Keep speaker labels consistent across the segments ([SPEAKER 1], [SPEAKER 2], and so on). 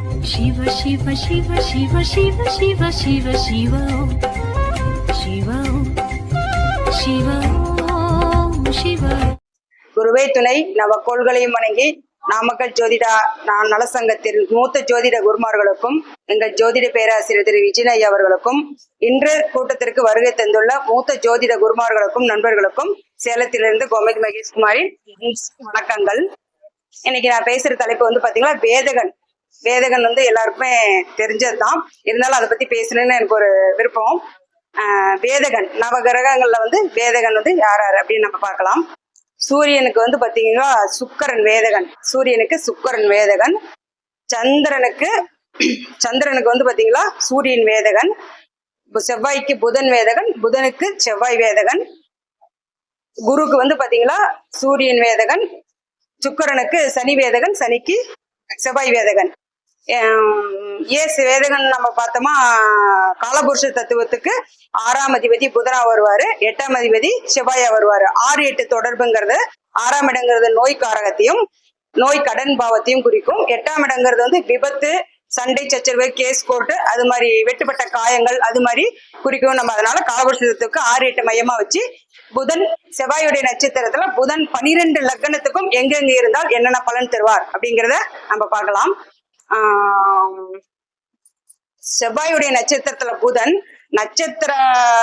[SPEAKER 1] சிவ சிவ சிவ சிவ சிவ சிவ சிவ சிவோ சிவோ சிவோ சிவ
[SPEAKER 2] குருவை துணை நவ கோள்களையும் வணங்கி நாமக்கல் ஜோதிடா நான் நலசங்கத்தில் மூத்த ஜோதிட குருமார்களுக்கும் எங்கள் ஜோதிட பேராசிரியர் திரு விஜயநய் அவர்களுக்கும் இன்று கூட்டத்திற்கு வருகை தந்துள்ள மூத்த ஜோதிட குருமார்களுக்கும் நண்பர்களுக்கும் சேலத்திலிருந்து கோமதி மகேஷ்குமாரின் வணக்கங்கள். இன்னைக்கு நான் பேசுற தலைப்பு வந்து பாத்தீங்கன்னா வேதகன். வேதகன் வந்து எல்லாருக்குமே தெரிஞ்சதுதான். இருந்தாலும் அதை பத்தி பேசணும்னு எனக்கு ஒரு விருப்பம். வேதகன் நவ வந்து வேதகன் வந்து யார் யார் அப்படின்னு நம்ம பார்க்கலாம். சூரியனுக்கு வந்து பார்த்தீங்கன்னா சுக்கரன் வேதகன். சூரியனுக்கு சுக்கரன் வேதகன். சந்திரனுக்கு சந்திரனுக்கு வந்து பார்த்தீங்களா சூரியன் வேதகன். செவ்வாய்க்கு புதன் வேதகன் புதனுக்கு செவ்வாய் வேதகன். குருக்கு வந்து பார்த்தீங்களா சூரியன் வேதகன். சுக்கிரனுக்கு சனி வேதகன் சனிக்கு செவ்வாய் வேதகன் ஏசு ஏஸ் வேதகன் நம்ம பார்த்தோமா காலபுருஷ தத்துவத்துக்கு ஆறாம் அதிபதி புதனா வருவாரு எட்டாம் அதிபதி செவ்வாயா வருவாரு. ஆறு எட்டு தொடர்புங்கிறது ஆறாம் இடங்கிறது நோய் காரகத்தையும் நோய் கடன் பாவத்தையும் குறிக்கும். எட்டாம் இடங்கிறது வந்து விபத்து சண்டை சச்சரவு கேஸ் கோர்ட்டு அது மாதிரி வெட்டுப்பட்ட காயங்கள் அது மாதிரி குறிக்கும் நம்ம அதனால காலபுருஷத்துக்கு ஆறு எட்டு மையமா வச்சு புதன் செவ்வாயுடைய நட்சத்திரத்துல புதன் பனிரெண்டு லக்னத்துக்கும் எங்கெங்க இருந்தால் என்னென்ன பலன் தருவார் அப்படிங்கிறத நம்ம பார்க்கலாம். ஆஹ் செவ்வாயுடைய நட்சத்திரத்துல புதன் நட்சத்திர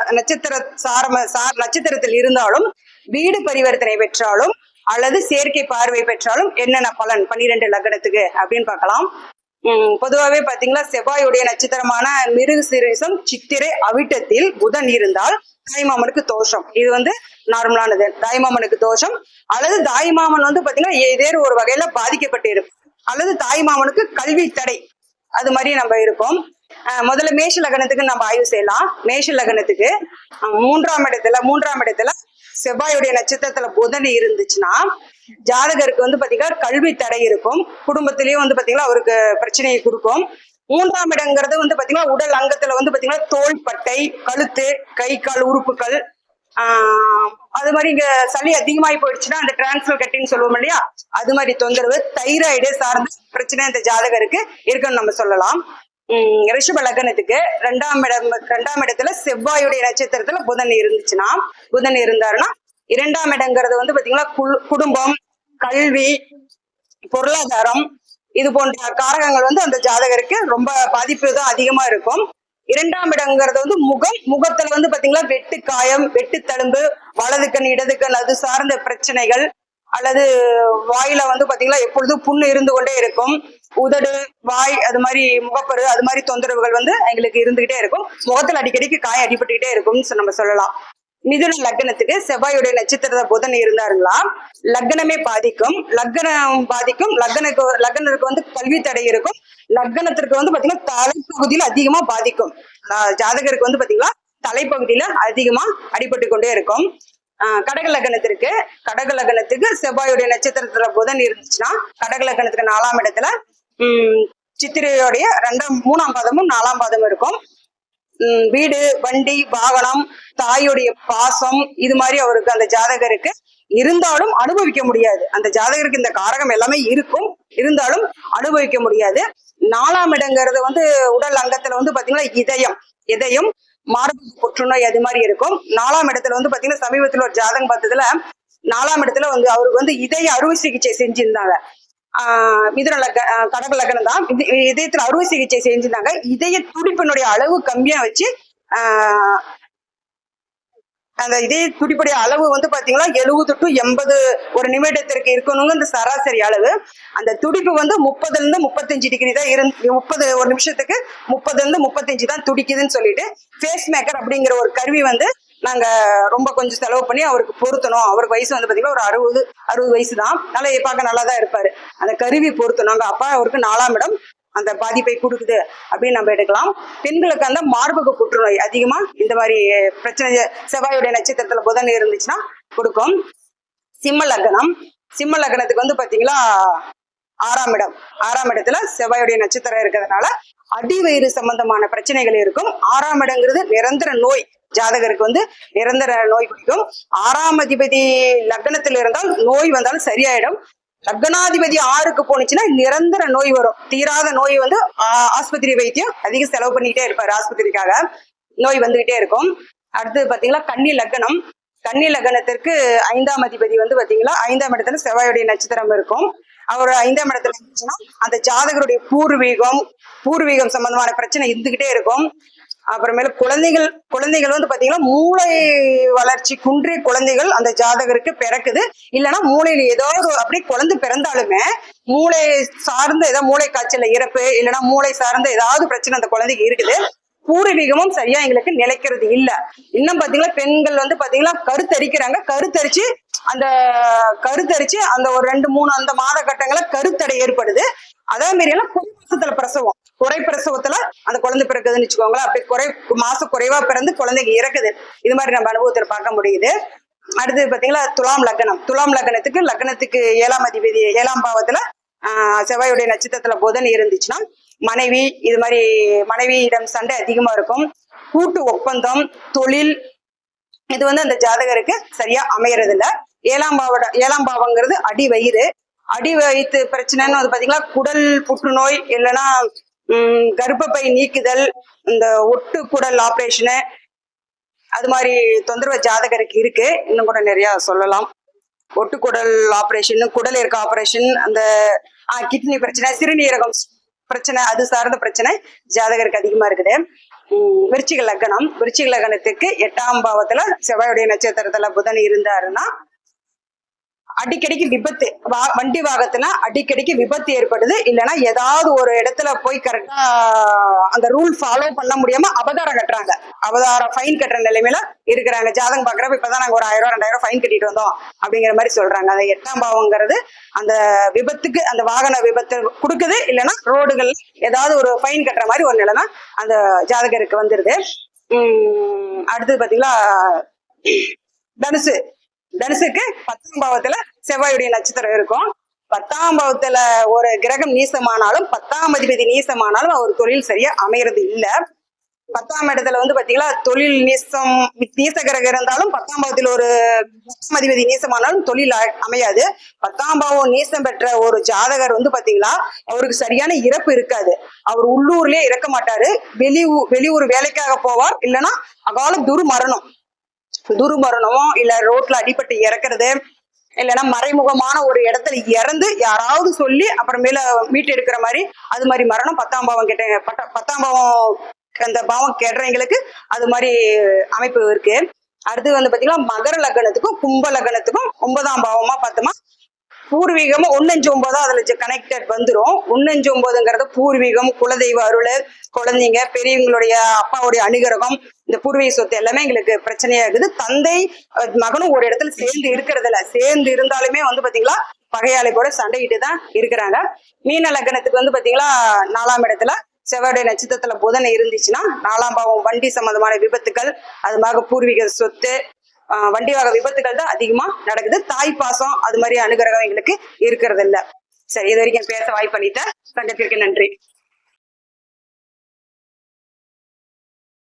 [SPEAKER 2] நட்சத்திர சாரம சார் நட்சத்திரத்தில் இருந்தாலும் வீடு பரிவர்த்தனை பெற்றாலும் அல்லது செயற்கை பார்வை பெற்றாலும் என்னென்ன பலன்? பன்னிரெண்டு லக்னத்துக்கு அப்படின்னு பார்க்கலாம். பொதுவாகவே பாத்தீங்களா செவ்வாயுடைய நட்சத்திரமான மிருக சிரேசம் சித்திரை அவிட்டத்தில் புதன் இருந்தால் தாய்மாமனுக்கு தோஷம். இது வந்து நார்மலானது. தாய்மாமனுக்கு தோஷம். அல்லது தாய்மாமன் வந்து பாத்தீங்கன்னா ஏதேனும் ஒரு வகையில பாதிக்கப்பட்டு இருக்கும் அல்லது தாய்மாமனுக்கு கல்வி தடை. அது மாதிரி நம்ம இருக்கோம். முதல்ல மேஷ லக்னத்துக்கு நம்ம ஆய்வு செய்யலாம். மேஷ லக்னத்துக்கு மூன்றாம் இடத்துல மூன்றாம் இடத்துல செவ்வாயுடைய நட்சத்திரத்துல புதன் இருந்துச்சுன்னா ஜாதகருக்கு வந்து பாத்தீங்கன்னா கல்வி தடை இருக்கும். குடும்பத்திலயும் வந்து பாத்தீங்கன்னா அவருக்கு பிரச்சனையை கொடுக்கும். மூன்றாம் இடங்கிறது வந்து பாத்தீங்கன்னா உடல் அங்கத்துல வந்து பாத்தீங்கன்னா தோள்பட்டை கழுத்து கை கால் உறுப்புகள் ஆஹ் அது மாதிரி இங்க சளி அதிகமாகி போயிடுச்சுன்னா அந்த டிரான்ஸ்ஃபர் கட்டின்னு சொல்லுவோம் இல்லையா? அது மாதிரி தொந்தரவு தைராய்டு சார்ந்த பிரச்சனை இந்த ஜாதகருக்கு இருக்குன்னு நம்ம சொல்லலாம். ரிஷப லக்னத்துக்கு ரெண்டாம் இடம் ரெண்டாம் இடத்துல செவ்வாயுடைய நட்சத்திரத்துல புதன் இருந்துச்சுன்னா புதன் இருந்தாருன்னா இரண்டாம் இடங்கிறது வந்து பாத்தீங்கன்னா குழு- குடும்பம் கல்வி பொருளாதாரம் இது போன்ற காரகங்கள் வந்து அந்த ஜாதகருக்கு ரொம்ப பாதிப்பு தான் அதிகமா இருக்கும். இரண்டாம் இடங்கிறது வந்து முகம் முகத்துல வந்து பாத்தீங்கன்னா வெட்டு காயம் வெட்டு தழும்பு வலது கண் இடது கண் அது சார்ந்த பிரச்சனைகள் அல்லது வாயில வந்து பாத்தீங்களா எப்பொழுதும் புண்ணு இருந்து கொண்டே இருக்கும். உதடு வாய் அது மாதிரி முகப்பரு அது மாதிரி தொந்தரவுகள் வந்து எங்களுக்கு இருந்துகிட்டே இருக்கும். முகத்துல அடிக்கடிக்கு காயம் அடிபட்டுக்கிட்டே இருக்கும்னு நம்ம சொல்லலாம். மிதுன லக்னத்துக்கு செவ்வாயுடைய நட்சத்திர புதன் இருந்தாருங்களா? லக்னமே பாதிக்கும். லக்னம் பாதிக்கும். லக்னுக்கு லக்னத்துக்கு வந்து கல்வி தடை இருக்கும். லக்னத்திற்கு வந்து பாத்தீங்கன்னா தலைப்பகுதியில அதிகமா பாதிக்கும். ஜாதகருக்கு வந்து பாத்தீங்கன்னா தலைப்பகுதியில அதிகமா அடிபட்டு கொண்டே இருக்கும். ஆஹ் கடக லக்னத்திற்கு கடக லக்னத்துக்கு செவ்வாயுடைய நட்சத்திரத்துல புதன் இருந்துச்சுன்னா கடக லக்னத்துக்கு நாலாம் இடத்துல உம் சித்திரையோடைய ரெண்டாம் மூணாம் பாதமும் நாலாம் பாதமும் இருக்கும். உம் வீடு வண்டி வாகனம் தாயுடைய பாசம் இது மாதிரி அவருக்கு அந்த ஜாதகருக்கு இருந்தாலும் அனுபவிக்க முடியாது. அந்த ஜாதகருக்கு இந்த காரகம் எல்லாமே இருக்கும். இருந்தாலும் அனுபவிக்க முடியாது. நாலாம் இடங்கிறது வந்து உடல் அங்கத்துல வந்து பாத்தீங்கன்னா இதயம். இதயம் மார்பு புற்றுநோய் அது மாதிரி இருக்கும். நாலாம் இடத்துல வந்து பாத்தீங்கன்னா சமீபத்துல ஒரு ஜாதகம் பார்த்ததுல நாலாம் இடத்துல வந்து அவருக்கு வந்து இதய அறுவை சிகிச்சை செஞ்சிருந்தாங்க. ஆஹ் மிதுன லக்க கடக லக்னம் தான். இதயத்துல அறுவை சிகிச்சை செஞ்சிருந்தாங்க. இதய துடிப்பினுடைய அளவு கம்மியா வச்சு ஆஹ் அந்த இதே துடிப்புடைய அளவு வந்து பாத்தீங்கன்னா எழுபது டு எண்பது ஒரு நிமிடத்திற்கு இருக்கணுங்க இந்த சராசரி அளவு. அந்த துடிப்பு வந்து முப்பதுல இருந்து முப்பத்தஞ்சு டிகிரி தான் இரு முப்பது ஒரு நிமிஷத்துக்கு முப்பதுல இருந்து முப்பத்தஞ்சு தான் துடிக்குதுன்னு சொல்லிட்டு ஃபேஸ் மேக்கர் அப்படிங்கிற ஒரு கருவி வந்து நாங்க ரொம்ப கொஞ்சம் செலவு பண்ணி அவருக்கு பொருத்தணும். அவருக்கு வயசு வந்து பாத்தீங்கன்னா ஒரு அறுபது அறுபது வயசு தான். நல்லா பார்க்க நல்லா தான் இருப்பாரு. அந்த கருவி பொருத்தணும். நாங்க அப்பா அவருக்கு நாலாம் இடம். அந்த பாதிப்பை கொடுக்குது அப்படின்னு நம்ம எடுக்கலாம். பெண்களுக்கு அந்த மார்பக புற்றுநோய் அதிகமா இந்த மாதிரி பிரச்சனை செவ்வாயுடைய நட்சத்திரத்துல புதன் இருந்துச்சுன்னா கொடுக்கும். சிம்ம லக்னம். சிம்ம லக்னத்துக்கு வந்து பாத்தீங்களா ஆறாம் இடம். ஆறாம் இடத்துல செவ்வாயுடைய நட்சத்திரம் இருக்கிறதுனால அடிவயிறு சம்பந்தமான பிரச்சனைகள் இருக்கும். ஆறாம் இடங்கிறது நிரந்தர நோய். ஜாதகருக்கு வந்து நிரந்தர நோய் பிடிக்கும். ஆறாம் அதிபதி லக்னத்தில் இருந்தால் நோய் வந்தாலும் சரியாயிடும். லக்னாதிபதி ஆறுக்கு போனுச்சுன்னா நிரந்தர நோய் வரும். தீராத நோய் வந்து ஆஸ்பத்திரி வைத்தியம் அதிக செலவு பண்ணிக்கிட்டே இருப்பாரு ஆஸ்பத்திரிக்காக. நோய் வந்துகிட்டே இருக்கும். அடுத்து பாத்தீங்கன்னா கன்னி லக்னம். கன்னி லக்னத்திற்கு ஐந்தாம் அதிபதி வந்து பாத்தீங்களா ஐந்தாம் இடத்துல செவ்வாயுடைய நட்சத்திரம் இருக்கும். அவர் ஐந்தாம் இடத்துல இருந்துச்சுன்னா அந்த ஜாதகருடைய பூர்வீகம் பூர்வீகம் சம்பந்தமான பிரச்சனை இருந்துகிட்டே இருக்கும். அப்புறமேல குழந்தைகள் குழந்தைகள் வந்து பாத்தீங்கன்னா மூளை வளர்ச்சி குன்றிய குழந்தைகள் அந்த ஜாதகருக்கு பிறக்குது. இல்லைன்னா மூளையில ஏதாவது அப்படி குழந்தை பிறந்தாலுமே மூளை சார்ந்த ஏதாவது மூளை காய்ச்சல இறப்பு இல்லைன்னா மூளை சார்ந்த ஏதாவது பிரச்சனை அந்த குழந்தைக்கு இருக்குது. பூர்வீகமும் சரியா எங்களுக்கு நிலைக்கிறது இல்ல. இன்னும் பாத்தீங்கன்னா பெண்கள் வந்து பாத்தீங்கன்னா கருத்தரிக்கிறாங்க. கருத்தரிச்சு அந்த கருத்தரிச்சு அந்த ஒரு ரெண்டு மூணு அந்த மாத கட்டங்கள கருத்தடை ஏற்படுது. அதே மாரி எல்லாம் மாசத்துல பிரசவம். குறை பிரசவத்துல அந்த குழந்தை பிறக்குதுன்னு வச்சுக்கோங்களேன். அப்படி குறை மாசம் குறைவா பிறந்து குழந்தைங்க இறக்குது. இது மாதிரி நம்ம அனுபவத்துல பார்க்க முடியுது. அடுத்து பாத்தீங்களா துலாம் லக்னம். துலாம் லக்னத்துக்கு லக்னத்துக்கு ஏழாம் அதிபதி ஏழாம் பாவத்துல ஆஹ் செவ்வாயுடைய நட்சத்திரத்துல புதன் இருந்துச்சுன்னா மனைவி இது மாதிரி மனைவியிடம் சண்டை அதிகமா இருக்கும். கூட்டு ஒப்பந்தம் தொழில் இது வந்து அந்த ஜாதகருக்கு சரியா அமையறது இல்ல ஏழாம் பாவோட ஏழாம் பாவங்கிறது அடி வயிறு அடி வயிற்று பிரச்சனைன்னு வந்து பாத்தீங்கன்னா குடல் புற்றுநோய் இல்லைன்னா கர்ப்பப்பை நீக்குதல் இந்த ஒட்டு குடல் ஆப்ரேஷனு அது மாதிரி தொந்தரவு ஜாதகருக்கு இருக்கு. இன்னும் கூட நிறைய சொல்லலாம். ஒட்டுக்குடல் ஆப்ரேஷன் குடல் இருக்க ஆப்ரேஷன் அந்த கிட்னி பிரச்சனை சிறுநீரகம் பிரச்சனை அது சார்ந்த பிரச்சனை ஜாதகருக்கு அதிகமா இருக்குது. விருச்சிக லக்னம் விருச்சிக லக்னத்துக்கு எட்டாம் பாவத்துல செவ்வாயுடைய நட்சத்திரத்துல புதன் இருந்தாருன்னா அடிக்கடிக்கு விபத்து வண்டி வாகத்துல அடிக்கடிக்கு விபத்து ஏற்படுது. இல்லைன்னா ஏதாவது ஒரு இடத்துல போய் கரெக்டா அந்த ரூல் ஃபாலோ பண்ண முடியாம அபதாரம் கட்டுறாங்க. அபதாரம் ஃபைன் கட்டுற நிலைமையில இருக்கிறாங்க. ஜாதகம் பாக்குறப்ப இப்பதான் நாங்க ஒரு ஆயிரம் ரூபாய் ரெண்டாயிரம் ஃபைன் கட்டிட்டு வந்தோம் அப்படிங்கிற மாதிரி சொல்றாங்க. அந்த எட்டாம் பாவங்கிறது அந்த விபத்துக்கு அந்த வாகன விபத்து கொடுக்குது. இல்லைன்னா ரோடுகள் ஏதாவது ஒரு ஃபைன் கட்டுற மாதிரி ஒரு நிலைமை அந்த ஜாதகருக்கு வந்துருது. உம் அடுத்தது பாத்தீங்களா தனுசு. தனுசுக்கு பத்தாம் பாவத்துல செவ்வாயுடைய நட்சத்திரம் இருக்கும். பத்தாம் பாவத்துல ஒரு கிரகம் நீசமானாலும் பத்தாம் அதிபதி நீசமானாலும் அவர் தொழில் சரியா அமையறது இல்ல. பத்தாம் இடத்துல வந்து பாத்தீங்களா தொழில் நீசம் நீச கிரகம் இருந்தாலும் பத்தாம் பாவத்தில் ஒரு பத்தாம் அதிபதி நீசமானாலும் தொழில் அமையாது. பத்தாம் பாவம் நீசம் பெற்ற ஒரு ஜாதகர் வந்து பாத்தீங்களா அவருக்கு சரியான இறப்பு இருக்காது. அவர் உள்ளூர்லயே இறக்க மாட்டாரு. வெளியூர் வெளியூர் வேலைக்காக போவார். இல்லைன்னா அகால துர்மரணம். துர்மரணமோ இல்ல ரோட்ல அடிபட்டு இறக்குறது இல்லைன்னா மறைமுகமான ஒரு இடத்துல இறந்து யாராவது சொல்லி அப்புறமேல மீட்டு எடுக்கிற மாதிரி அது மாதிரி மரணம் பத்தாம் பாவம் கெட்ட பட்ட- பத்தாம் பாவம் அந்த பாவம் கெடுறவங்களுக்கு அது மாதிரி அமைப்பு இருக்கு. அடுத்து வந்து பாத்தீங்கன்னா மகர லக்னத்துக்கும் கும்ப லக்னத்துக்கும் ஒன்பதாம் பாவமா பார்த்தோமா பூர்வீகமா ஒன்னஞ்சு ஒன்பதா அதுல கனெக்டட் வந்துரும். ஒன்னஞ்சு ஒன்பதுங்கிறது பூர்வீகம் குலதெய்வ அருள் குழந்தைங்க பெரியவங்களுடைய அப்பாவுடைய அனுகிரகம் இந்த பூர்வீக சொத்து எல்லாமே எங்களுக்கு பிரச்சனையா இருக்குது. தந்தை மகனும் ஒரு இடத்துல சேர்ந்து இருக்கிறது சேர்ந்து இருந்தாலுமே வந்து பாத்தீங்களா பகையாளி கூட சண்டையிட்டு தான் இருக்கிறாங்க. மீன லக்னத்துக்கு வந்து பாத்தீங்களா நாலாம் இடத்துல செவ்வாயுடைய நட்சத்திரத்துல புதன் இருந்துச்சுன்னா நாலாம் பாவம் வண்டி சம்பந்தமான விபத்துக்கள் அது மாதிரி பூர்வீக சொத்து வண்டி வாக விபத்துகள் தான் அதிகமா நடக்குது. தாய் பாசம் அது மாதிரி அனுகிரகம் எங்களுக்கு இருக்கிறது இல்ல சரி இது வரைக்கும் பேச வாய்ப்பு பண்ணிட்டேன் சங்கத்திற்கு நன்றி.